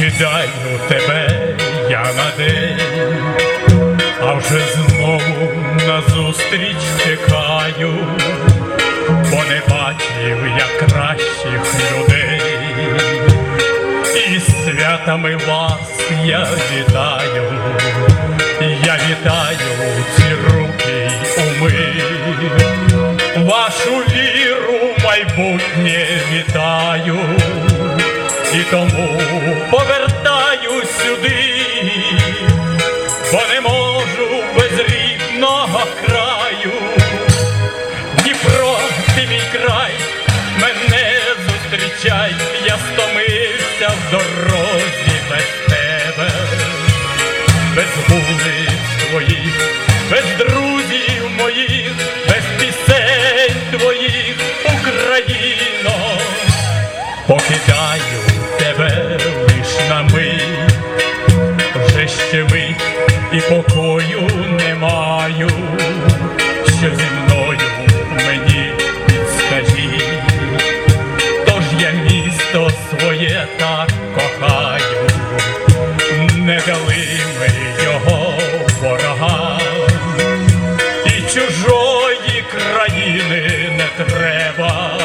покидаю тебе я на день, а вже знову назустріч чекаю, бо не бачив я кращих людей. І святами вас я вітаю, я вітаю ці руки уми, вашу віру майбутнє вітаю, і тому повертаю сюди, бо не можу без рідного краю. Дніпро, ти мій край, мене зустрічай, я стомився в дорозі без тебе, без вулиць твоїх, без друзів моїх, без пісень твоїх, Україно, покидаю маю, що зі мною мені підскажіть, тож я місто своє так кохаю, не дали ми його ворогам, і чужої країни не треба,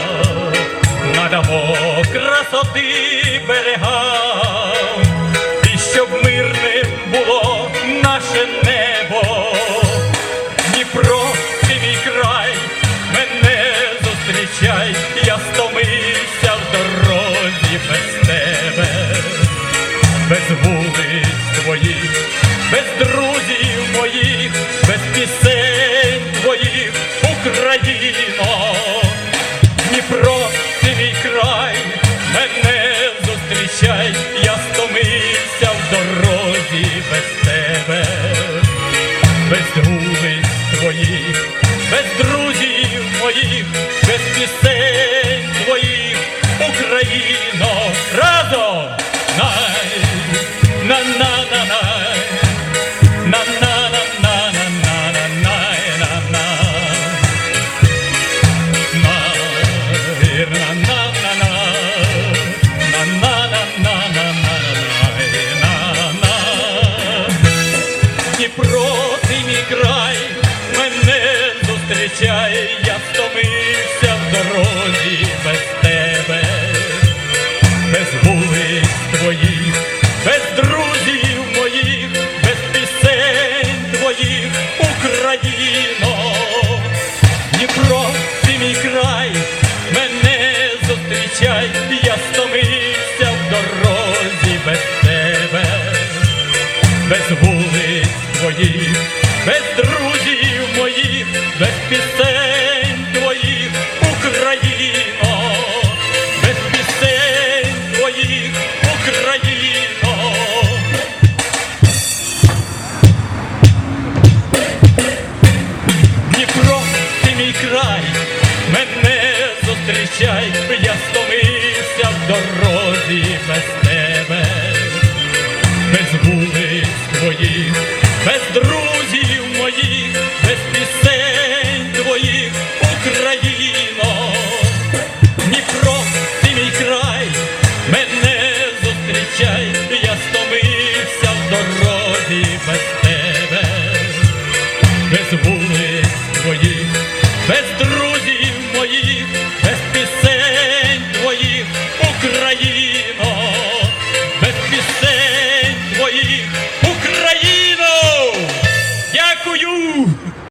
надамо красоти прощай. Без вулиць твоїх, без друзів моїх, без пісень твоїх, Україно, без пісень твоїх, Україно. Дніпро, ти мій край, мене зустрічай, я стомився в дорозі без тебе